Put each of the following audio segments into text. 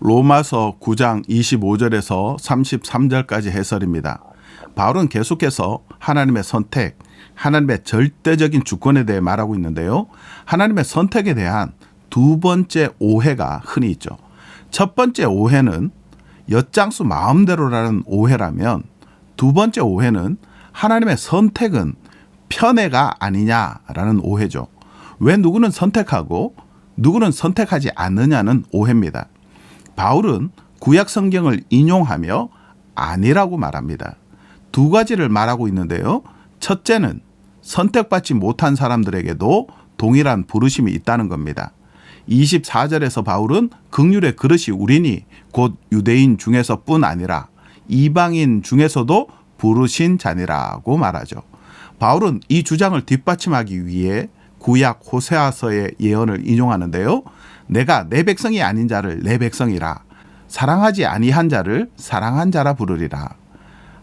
로마서 9장 25절에서 33절까지 해설입니다. 바울은 계속해서 하나님의 선택, 하나님의 절대적인 주권에 대해 말하고 있는데요. 하나님의 선택에 대한 두 번째 오해가 흔히 있죠. 첫 번째 오해는 엿장수 마음대로라는 오해라면 두 번째 오해는 하나님의 선택은 편애가 아니냐라는 오해죠. 왜 누구는 선택하고 누구는 선택하지 않느냐는 오해입니다. 바울은 구약 성경을 인용하며 아니라고 말합니다. 두 가지를 말하고 있는데요. 첫째는 선택받지 못한 사람들에게도 동일한 부르심이 있다는 겁니다. 24절에서 바울은 극률의 그릇이 우리니 곧 유대인 중에서뿐 아니라 이방인 중에서도 부르신 자니라고 말하죠. 바울은 이 주장을 뒷받침하기 위해 구약 호세아서의 예언을 인용하는데요. 내가 내 백성이 아닌 자를 내 백성이라 사랑하지 아니한 자를 사랑한 자라 부르리라.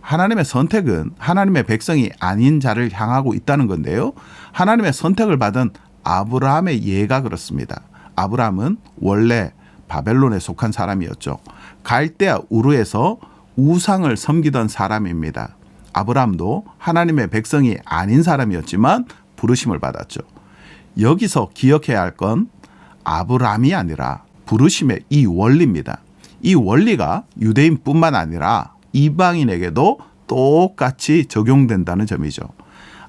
하나님의 선택은 하나님의 백성이 아닌 자를 향하고 있다는 건데요. 하나님의 선택을 받은 아브라함의 예가 그렇습니다. 아브라함은 원래 바벨론에 속한 사람이었죠. 갈대아 우르에서 우상을 섬기던 사람입니다. 아브라함도 하나님의 백성이 아닌 사람이었지만 부르심을 받았죠. 여기서 기억해야 할 건 아브라함이 아니라 부르심의 이 원리입니다. 이 원리가 유대인뿐만 아니라 이방인에게도 똑같이 적용된다는 점이죠.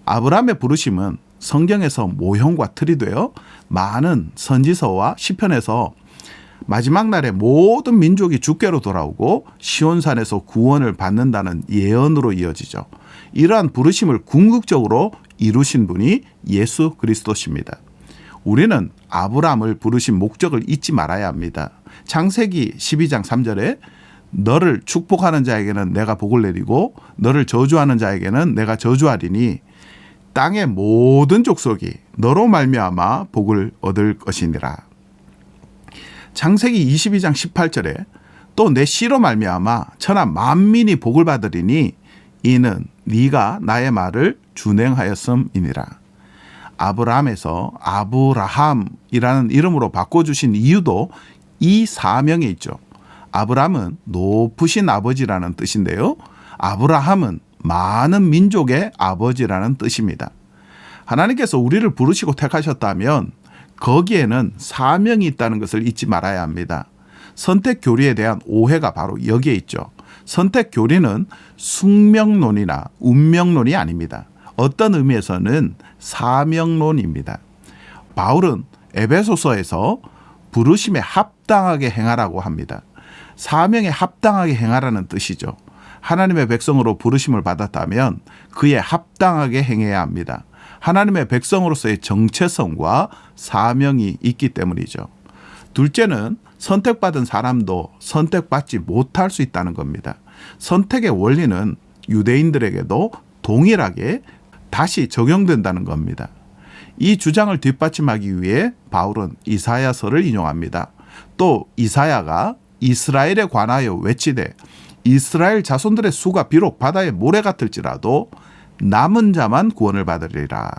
아브라함의 부르심은 성경에서 모형과 틀이 되어 많은 선지서와 시편에서 마지막 날에 모든 민족이 주께로 돌아오고 시온산에서 구원을 받는다는 예언으로 이어지죠. 이러한 부르심을 궁극적으로 이루신 분이 예수 그리스도십니다. 우리는 아브라함을 부르신 목적을 잊지 말아야 합니다. 창세기 12장 3절에 너를 축복하는 자에게는 내가 복을 내리고 너를 저주하는 자에게는 내가 저주하리니 땅의 모든 족속이 너로 말미암아 복을 얻을 것이니라. 창세기 22장 18절에 또 내 씨로 말미암아 천하 만민이 복을 받으리니 이는 네가 나의 말을 준행하였음이니라. 아브라함에서 아브라함이라는 이름으로 바꿔주신 이유도 이 사명에 있죠. 아브라함은 높으신 아버지라는 뜻인데요. 아브라함은 많은 민족의 아버지라는 뜻입니다. 하나님께서 우리를 부르시고 택하셨다면 거기에는 사명이 있다는 것을 잊지 말아야 합니다. 선택 교리에 대한 오해가 바로 여기에 있죠. 선택 교리는 숙명론이나 운명론이 아닙니다. 어떤 의미에서는 사명론입니다. 바울은 에베소서에서 부르심에 합당하게 행하라고 합니다. 사명에 합당하게 행하라는 뜻이죠. 하나님의 백성으로 부르심을 받았다면 그에 합당하게 행해야 합니다. 하나님의 백성으로서의 정체성과 사명이 있기 때문이죠. 둘째는 선택받은 사람도 선택받지 못할 수 있다는 겁니다. 선택의 원리는 유대인들에게도 동일하게 다시 적용된다는 겁니다. 이 주장을 뒷받침하기 위해 바울은 이사야서를 인용합니다. 또 이사야가 이스라엘에 관하여 외치되 이스라엘 자손들의 수가 비록 바다의 모래 같을지라도 남은 자만 구원을 받으리라.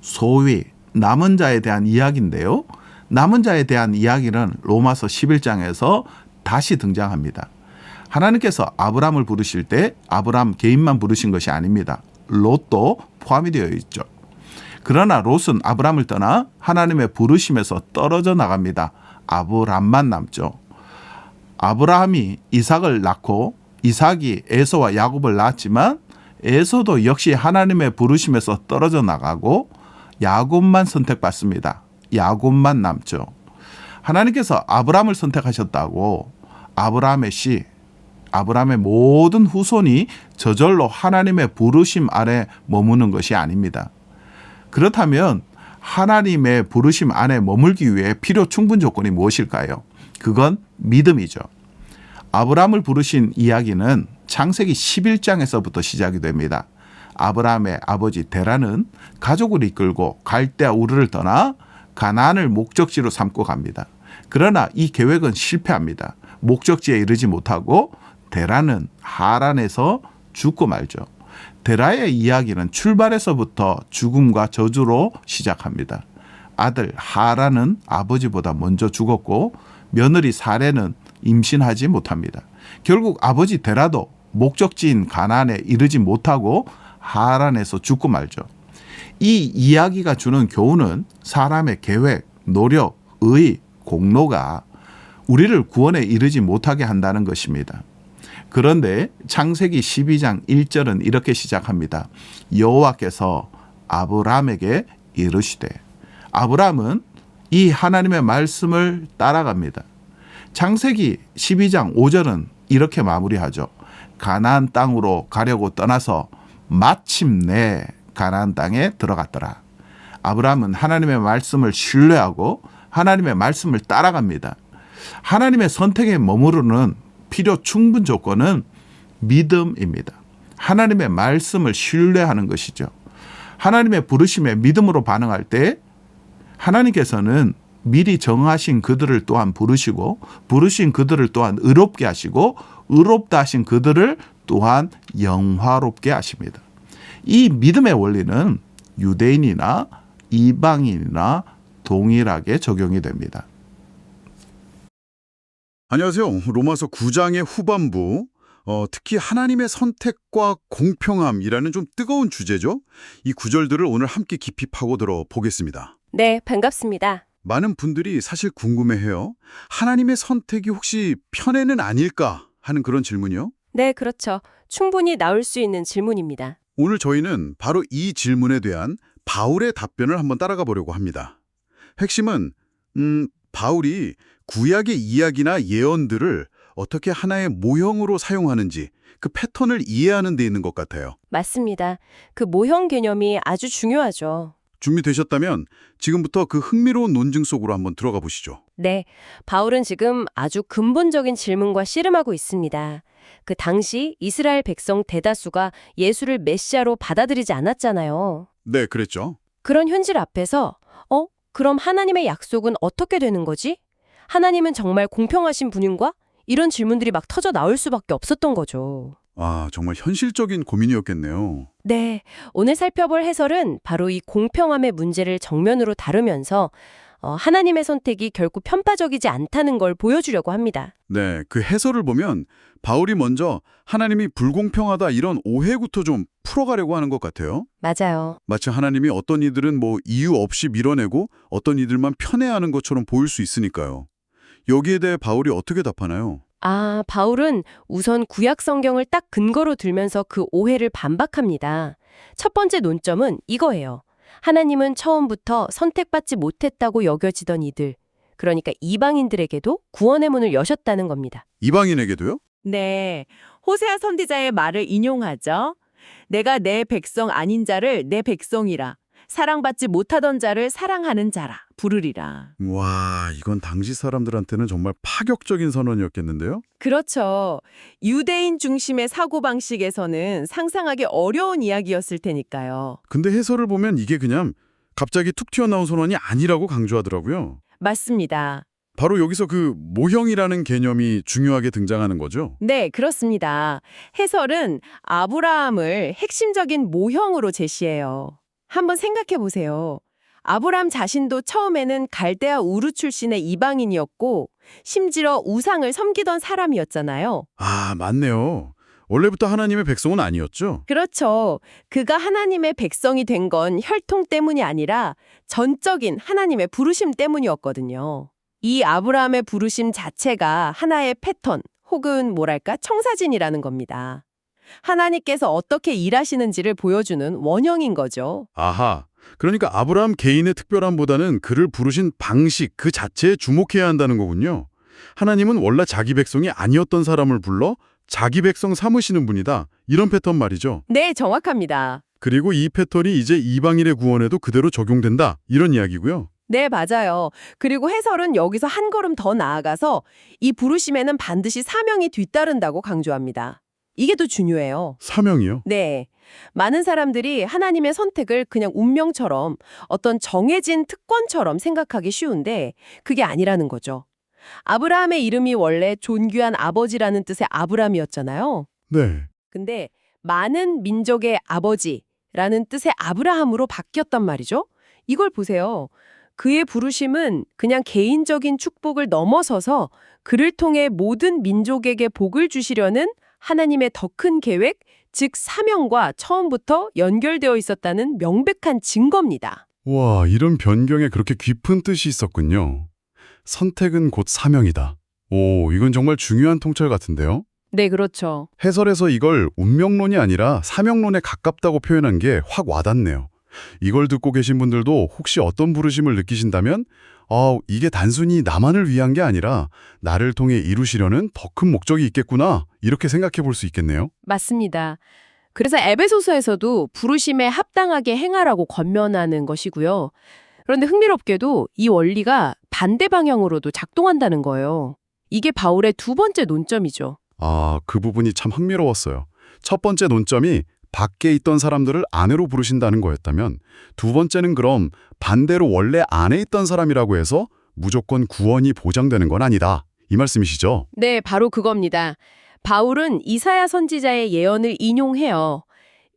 소위 남은 자에 대한 이야기인데요. 남은 자에 대한 이야기는 로마서 11장에서 다시 등장합니다. 하나님께서 아브람을 부르실 때 아브람 개인만 부르신 것이 아닙니다. 롯도 포함이 되어 있죠. 그러나 롯은 아브람을 떠나 하나님의 부르심에서 떨어져 나갑니다. 아브람만 남죠. 아브라함이 이삭을 낳고 이삭이 에서와 야곱을 낳았지만 에서도 역시 하나님의 부르심에서 떨어져 나가고 야곱만 선택받습니다. 야곱만 남죠. 하나님께서 아브라함을 선택하셨다고 아브라함의 씨, 아브라함의 모든 후손이 저절로 하나님의 부르심 아래 머무는 것이 아닙니다. 그렇다면 하나님의 부르심 안에 머물기 위해 필요 충분 조건이 무엇일까요? 그건 믿음이죠. 아브라함을 부르신 이야기는 창세기 11장에서부터 시작이 됩니다. 아브라함의 아버지 데라는 가족을 이끌고 갈대아 우르를 떠나 가나안을 목적지로 삼고 갑니다. 그러나 이 계획은 실패합니다. 목적지에 이르지 못하고 데라는 하란에서 죽고 말죠. 데라의 이야기는 출발에서부터 죽음과 저주로 시작합니다. 아들 하란은 아버지보다 먼저 죽었고 며느리 사례는 임신하지 못합니다. 결국 아버지 데라도 목적지인 가나안에 이르지 못하고 하란에서 죽고 말죠. 이 이야기가 주는 교훈은 사람의 계획, 노력, 의, 공로가 우리를 구원에 이르지 못하게 한다는 것입니다. 그런데 창세기 12장 1절은 이렇게 시작합니다. 여호와께서 아브라함에게 이르시되 아브라함은 이 하나님의 말씀을 따라갑니다. 창세기 12장 5절은 이렇게 마무리하죠. 가나안 땅으로 가려고 떠나서 마침내 가나안 땅에 들어갔더라. 아브라함은 하나님의 말씀을 신뢰하고 하나님의 말씀을 따라갑니다. 하나님의 선택에 머무르는 필요 충분 조건은 믿음입니다. 하나님의 말씀을 신뢰하는 것이죠. 하나님의 부르심에 믿음으로 반응할 때 하나님께서는 미리 정하신 그들을 또한 부르시고 부르신 그들을 또한 의롭게 하시고 의롭다 하신 그들을 또한 영화롭게 하십니다. 이 믿음의 원리는 유대인이나 이방인이나 동일하게 적용이 됩니다. 안녕하세요. 로마서 9장의 후반부, 어, 특히 하나님의 선택과 공평함이라는 좀 뜨거운 주제죠. 이 구절들을 오늘 함께 깊이 파고들어 보겠습니다. 네, 반갑습니다. 많은 분들이 사실 궁금해해요. 하나님의 선택이 혹시 편애는 아닐까 하는 그런 질문이요. 네, 그렇죠. 충분히 나올 수 있는 질문입니다. 오늘 저희는 바로 이 질문에 대한 바울의 답변을 한번 따라가 보려고 합니다. 핵심은 음, 바울이 구약의 이야기나 예언들을 어떻게 하나의 모형으로 사용하는지 그 패턴을 이해하는 데 있는 것 같아요. 맞습니다. 그 모형 개념이 아주 중요하죠. 준비되셨다면 지금부터 그 흥미로운 논증 속으로 한번 들어가 보시죠. 네, 바울은 지금 아주 근본적인 질문과 씨름하고 있습니다. 그 당시 이스라엘 백성 대다수가 예수를 메시아로 받아들이지 않았잖아요. 네, 그랬죠. 그런 현실 앞에서 어? 그럼 하나님의 약속은 어떻게 되는 거지? 하나님은 정말 공평하신 분인가? 이런 질문들이 막 터져 나올 수밖에 없었던 거죠. 아, 정말 현실적인 고민이었겠네요. 네, 오늘 살펴볼 해설은 바로 이 공평함의 문제를 정면으로 다루면서 어, 하나님의 선택이 결코 편파적이지 않다는 걸 보여주려고 합니다. 네, 그 해설을 보면 바울이 먼저 하나님이 불공평하다 이런 오해부터 좀 풀어가려고 하는 것 같아요. 맞아요. 마치 하나님이 어떤 이들은 뭐 이유 없이 밀어내고 어떤 이들만 편애하는 것처럼 보일 수 있으니까요. 여기에 대해 바울이 어떻게 답하나요? 아, 바울은 우선 구약 성경을 딱 근거로 들면서 그 오해를 반박합니다. 첫 번째 논점은 이거예요. 하나님은 처음부터 선택받지 못했다고 여겨지던 이들, 그러니까 이방인들에게도 구원의 문을 여셨다는 겁니다. 이방인에게도요? 네, 호세아 선지자의 말을 인용하죠. 내가 내 백성 아닌 자를 내 백성이라 사랑받지 못하던 자를 사랑하는 자라 부르리라. 와, 이건 당시 사람들한테는 정말 파격적인 선언이었겠는데요? 그렇죠. 유대인 중심의 사고방식에서는 상상하기 어려운 이야기였을 테니까요. 근데 해설을 보면 이게 그냥 갑자기 툭 튀어나온 선언이 아니라고 강조하더라고요. 맞습니다. 바로 여기서 그 모형이라는 개념이 중요하게 등장하는 거죠. 네, 그렇습니다. 해설은 아브라함을 핵심적인 모형으로 제시해요. 한번 생각해 보세요. 아브라함 자신도 처음에는 갈대아 우르 출신의 이방인이었고 심지어 우상을 섬기던 사람이었잖아요. 아, 맞네요. 원래부터 하나님의 백성은 아니었죠? 그렇죠. 그가 하나님의 백성이 된 건 혈통 때문이 아니라 전적인 하나님의 부르심 때문이었거든요. 이 아브라함의 부르심 자체가 하나의 패턴 혹은 뭐랄까 청사진이라는 겁니다. 하나님께서 어떻게 일하시는지를 보여주는 원형인 거죠. 아하. 그러니까 아브라함 개인의 특별함보다는 그를 부르신 방식 그 자체에 주목해야 한다는 거군요. 하나님은 원래 자기 백성이 아니었던 사람을 불러 자기 백성 삼으시는 분이다. 이런 패턴 말이죠. 네, 정확합니다. 그리고 이 패턴이 이제 이방인의 구원에도 그대로 적용된다. 이런 이야기고요. 네, 맞아요. 그리고 해설은 여기서 한 걸음 더 나아가서 이 부르심에는 반드시 사명이 뒤따른다고 강조합니다. 이게 더 중요해요. 사명이요. 네. 많은 사람들이 하나님의 선택을 그냥 운명처럼 어떤 정해진 특권처럼 생각하기 쉬운데 그게 아니라는 거죠. 아브라함의 이름이 원래 존귀한 아버지라는 뜻의 아브람이었잖아요. 네. 근데 많은 민족의 아버지라는 뜻의 아브라함으로 바뀌었단 말이죠. 이걸 보세요. 그의 부르심은 그냥 개인적인 축복을 넘어서서 그를 통해 모든 민족에게 복을 주시려는 하나님의 더 큰 계획, 즉 사명과 처음부터 연결되어 있었다는 명백한 증거입니다. 와, 이런 변경에 그렇게 깊은 뜻이 있었군요. 선택은 곧 사명이다. 오, 이건 정말 중요한 통찰 같은데요? 네, 그렇죠. 해설에서 이걸 운명론이 아니라 사명론에 가깝다고 표현한 게 확 와닿네요. 이걸 듣고 계신 분들도 혹시 어떤 부르심을 느끼신다면 아, 이게 단순히 나만을 위한 게 아니라 나를 통해 이루시려는 더 큰 목적이 있겠구나 이렇게 생각해 볼 수 있겠네요. 맞습니다. 그래서 에베소서에서도 부르심에 합당하게 행하라고 권면하는 것이고요. 그런데 흥미롭게도 이 원리가 반대 방향으로도 작동한다는 거예요. 이게 바울의 두 번째 논점이죠. 아, 그 부분이 참 흥미로웠어요. 첫 번째 논점이 밖에 있던 사람들을 안으로 부르신다는 거였다면 두 번째는 그럼 반대로 원래 안에 있던 사람이라고 해서 무조건 구원이 보장되는 건 아니다. 이 말씀이시죠? 네, 바로 그겁니다. 바울은 이사야 선지자의 예언을 인용해요.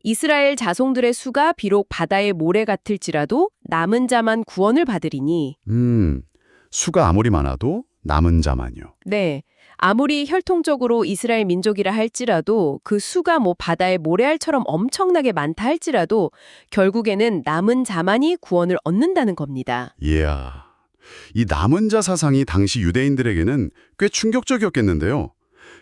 이스라엘 자손들의 수가 비록 바다의 모래 같을지라도 남은 자만 구원을 받으리니 음, 수가 아무리 많아도 남은 자만요. 네. 아무리 혈통적으로 이스라엘 민족이라 할지라도 그 수가 뭐 바다의 모래알처럼 엄청나게 많다 할지라도 결국에는 남은 자만이 구원을 얻는다는 겁니다. 이야, 이 남은 자 사상이 당시 유대인들에게는 꽤 충격적이었겠는데요.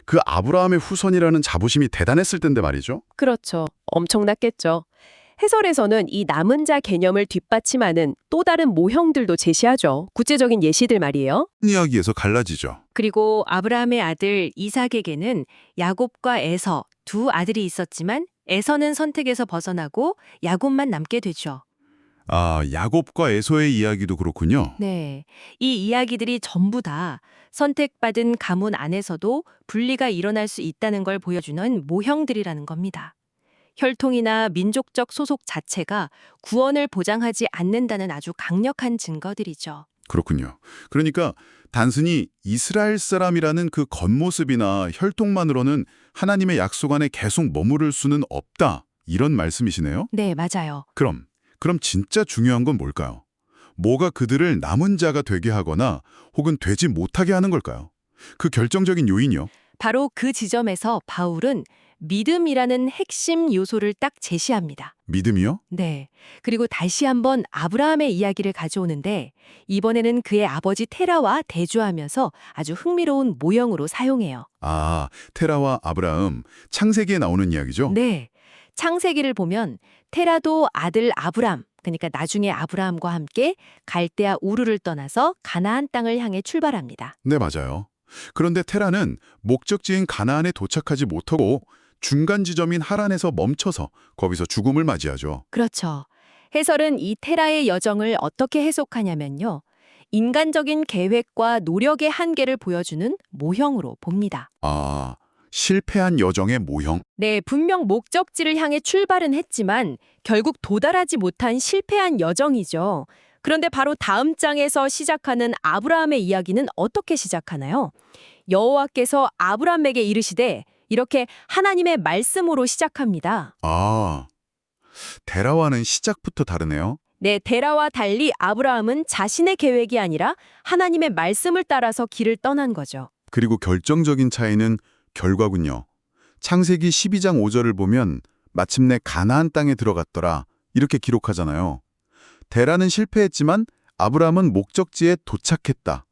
그 아브라함의 후손이라는 자부심이 대단했을 텐데 말이죠. 그렇죠. 엄청났겠죠. 해설에서는 이 남은 자 개념을 뒷받침하는 또 다른 모형들도 제시하죠. 구체적인 예시들 말이에요. 이야기에서 갈라지죠. 그리고 아브라함의 아들 이삭에게는 야곱과 에서 두 아들이 있었지만 에서는 선택에서 벗어나고 야곱만 남게 되죠. 아, 야곱과 에서의 이야기도 그렇군요. 네. 이 이야기들이 전부 다 선택받은 가문 안에서도 분리가 일어날 수 있다는 걸 보여주는 모형들이라는 겁니다. 혈통이나 민족적 소속 자체가 구원을 보장하지 않는다는 아주 강력한 증거들이죠. 그렇군요. 그러니까 단순히 이스라엘 사람이라는 그 겉모습이나 혈통만으로는 하나님의 약속 안에 계속 머무를 수는 없다. 이런 말씀이시네요. 네, 맞아요. 그럼, 그럼 진짜 중요한 건 뭘까요? 뭐가 그들을 남은 자가 되게 하거나 혹은 되지 못하게 하는 걸까요? 그 결정적인 요인이요. 바로 그 지점에서 바울은 믿음이라는 핵심 요소를 딱 제시합니다. 믿음이요? 네. 그리고 다시 한번 아브라함의 이야기를 가져오는데 이번에는 그의 아버지 테라와 대조하면서 아주 흥미로운 모형으로 사용해요. 아, 테라와 아브라함, 창세기에 나오는 이야기죠? 네. 창세기를 보면 테라도 아들 아브람, 그러니까 나중에 아브라함과 함께 갈대아 우르를 떠나서 가나안 땅을 향해 출발합니다. 네, 맞아요. 그런데 테라는 목적지인 가나안에 도착하지 못하고 중간 지점인 하란에서 멈춰서 거기서 죽음을 맞이하죠. 그렇죠. 해설은 이 테라의 여정을 어떻게 해석하냐면요. 인간적인 계획과 노력의 한계를 보여주는 모형으로 봅니다. 아, 실패한 여정의 모형. 네, 분명 목적지를 향해 출발은 했지만 결국 도달하지 못한 실패한 여정이죠. 그런데 바로 다음 장에서 시작하는 아브라함의 이야기는 어떻게 시작하나요? 여호와께서 아브라함에게 이르시되 이렇게 하나님의 말씀으로 시작합니다. 아, 테라와는 시작부터 다르네요. 네, 데라와 달리 아브라함은 자신의 계획이 아니라 하나님의 말씀을 따라서 길을 떠난 거죠. 그리고 결정적인 차이는 결과군요. 창세기 12장 5절을 보면 마침내 가나안 땅에 들어갔더라 이렇게 기록하잖아요. 테라는 실패했지만 아브라함은 목적지에 도착했다.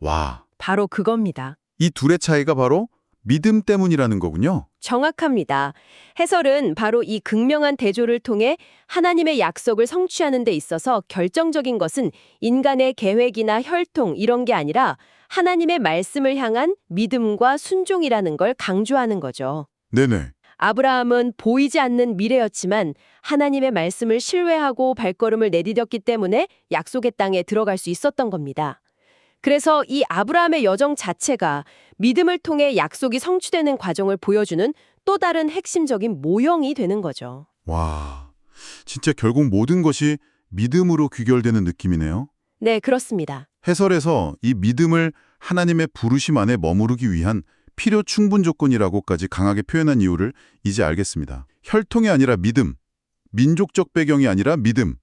와, 바로 그겁니다. 이 둘의 차이가 바로 믿음 때문이라는 거군요. 정확합니다. 해설은 바로 이 극명한 대조를 통해 하나님의 약속을 성취하는 데 있어서 결정적인 것은 인간의 계획이나 혈통 이런 게 아니라 하나님의 말씀을 향한 믿음과 순종이라는 걸 강조하는 거죠. 네네. 아브라함은 보이지 않는 미래였지만 하나님의 말씀을 신뢰하고 발걸음을 내디뎠기 때문에 약속의 땅에 들어갈 수 있었던 겁니다. 그래서 이 아브라함의 여정 자체가 믿음을 통해 약속이 성취되는 과정을 보여주는 또 다른 핵심적인 모형이 되는 거죠. 와, 진짜 결국 모든 것이 믿음으로 귀결되는 느낌이네요. 네, 그렇습니다. 해설에서 이 믿음을 하나님의 부르심 안에 머무르기 위한 필요 충분 조건이라고까지 강하게 표현한 이유를 이제 알겠습니다. 혈통이 아니라 믿음, 민족적 배경이 아니라 믿음.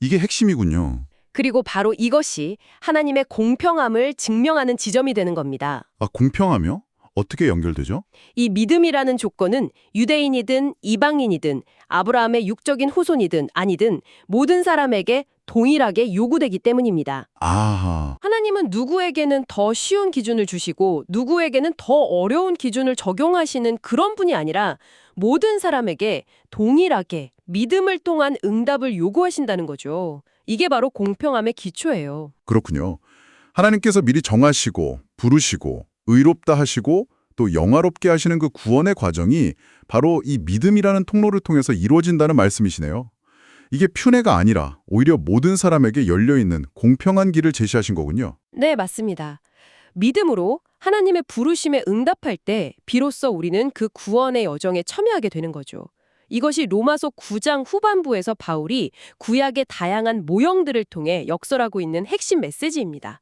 이게 핵심이군요. 그리고 바로 이것이 하나님의 공평함을 증명하는 지점이 되는 겁니다. 아, 공평하며? 어떻게 연결되죠? 이 믿음이라는 조건은 유대인이든 이방인이든 아브라함의 육적인 후손이든 아니든 모든 사람에게 동일하게 요구되기 때문입니다. 아하. 하나님은 누구에게는 더 쉬운 기준을 주시고 누구에게는 더 어려운 기준을 적용하시는 그런 분이 아니라 모든 사람에게 동일하게 믿음을 통한 응답을 요구하신다는 거죠. 이게 바로 공평함의 기초예요. 그렇군요. 하나님께서 미리 정하시고 부르시고 의롭다 하시고 또 영화롭게 하시는 그 구원의 과정이 바로 이 믿음이라는 통로를 통해서 이루어진다는 말씀이시네요. 이게 퓨내가 아니라 오히려 모든 사람에게 열려있는 공평한 길을 제시하신 거군요. 네, 맞습니다. 믿음으로 하나님의 부르심에 응답할 때 비로소 우리는 그 구원의 여정에 참여하게 되는 거죠. 이것이 로마서 9장 후반부에서 바울이 구약의 다양한 모형들을 통해 역설하고 있는 핵심 메시지입니다.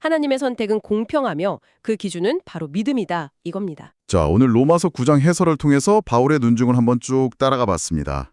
하나님의 선택은 공평하며 그 기준은 바로 믿음이다 이겁니다. 자, 오늘 로마서 9장 해설을 통해서 바울의 눈중을 한번 쭉 따라가 봤습니다.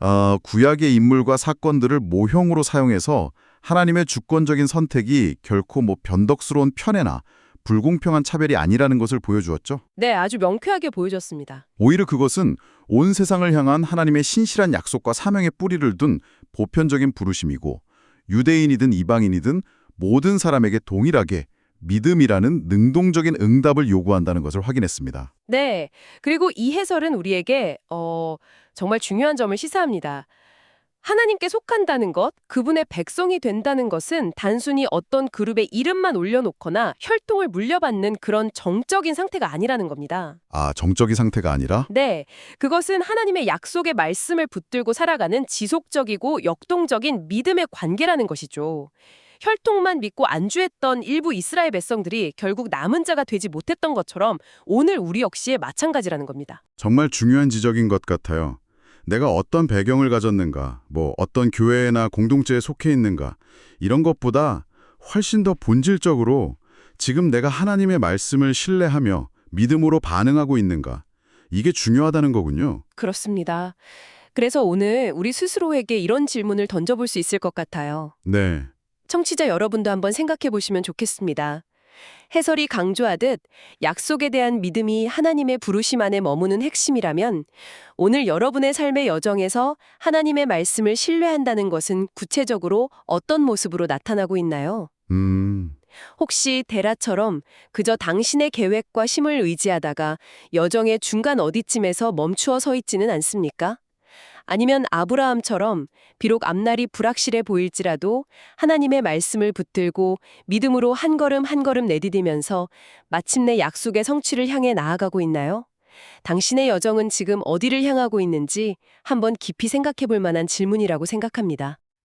아, 구약의 인물과 사건들을 모형으로 사용해서 하나님의 주권적인 선택이 결코 뭐 변덕스러운 편애나 불공평한 차별이 아니라는 것을 보여주었죠. 네, 아주 명쾌하게 보여줬습니다. 오히려 그것은 온 세상을 향한 하나님의 신실한 약속과 사명의 뿌리를 둔 보편적인 부르심이고 유대인이든 이방인이든 모든 사람에게 동일하게 믿음이라는 능동적인 응답을 요구한다는 것을 확인했습니다. 네. 그리고 이 해설은 우리에게 어, 정말 중요한 점을 시사합니다. 하나님께 속한다는 것, 그분의 백성이 된다는 것은 단순히 어떤 그룹의 이름만 올려놓거나 혈통을 물려받는 그런 정적인 상태가 아니라는 겁니다. 아, 정적인 상태가 아니라 네, 그것은 하나님의 약속의 말씀을 붙들고 살아가는 지속적이고 역동적인 믿음의 관계라는 것이죠. 혈통만 믿고 안주했던 일부 이스라엘 백성들이 결국 남은 자가 되지 못했던 것처럼 오늘 우리 역시 마찬가지라는 겁니다. 정말 중요한 지적인 것 같아요. 내가 어떤 배경을 가졌는가, 뭐 어떤 교회나 공동체에 속해 있는가, 이런 것보다 훨씬 더 본질적으로 지금 내가 하나님의 말씀을 신뢰하며 믿음으로 반응하고 있는가, 이게 중요하다는 거군요. 그렇습니다. 그래서 오늘 우리 스스로에게 이런 질문을 던져볼 수 있을 것 같아요. 네. 청취자 여러분도 한번 생각해 보시면 좋겠습니다. 해설이 강조하듯 약속에 대한 믿음이 하나님의 부르심 안에 머무는 핵심이라면 오늘 여러분의 삶의 여정에서 하나님의 말씀을 신뢰한다는 것은 구체적으로 어떤 모습으로 나타나고 있나요? 음, 혹시 데라처럼 그저 당신의 계획과 힘을 의지하다가 여정의 중간 어디쯤에서 멈추어 서 있지는 않습니까? 아니면 아브라함처럼 비록 앞날이 불확실해 보일지라도 하나님의 말씀을 붙들고 믿음으로 한 걸음 한 걸음 내디디면서 마침내 약속의 성취를 향해 나아가고 있나요? 당신의 여정은 지금 어디를 향하고 있는지 한번 깊이 생각해 볼 만한 질문이라고 생각합니다.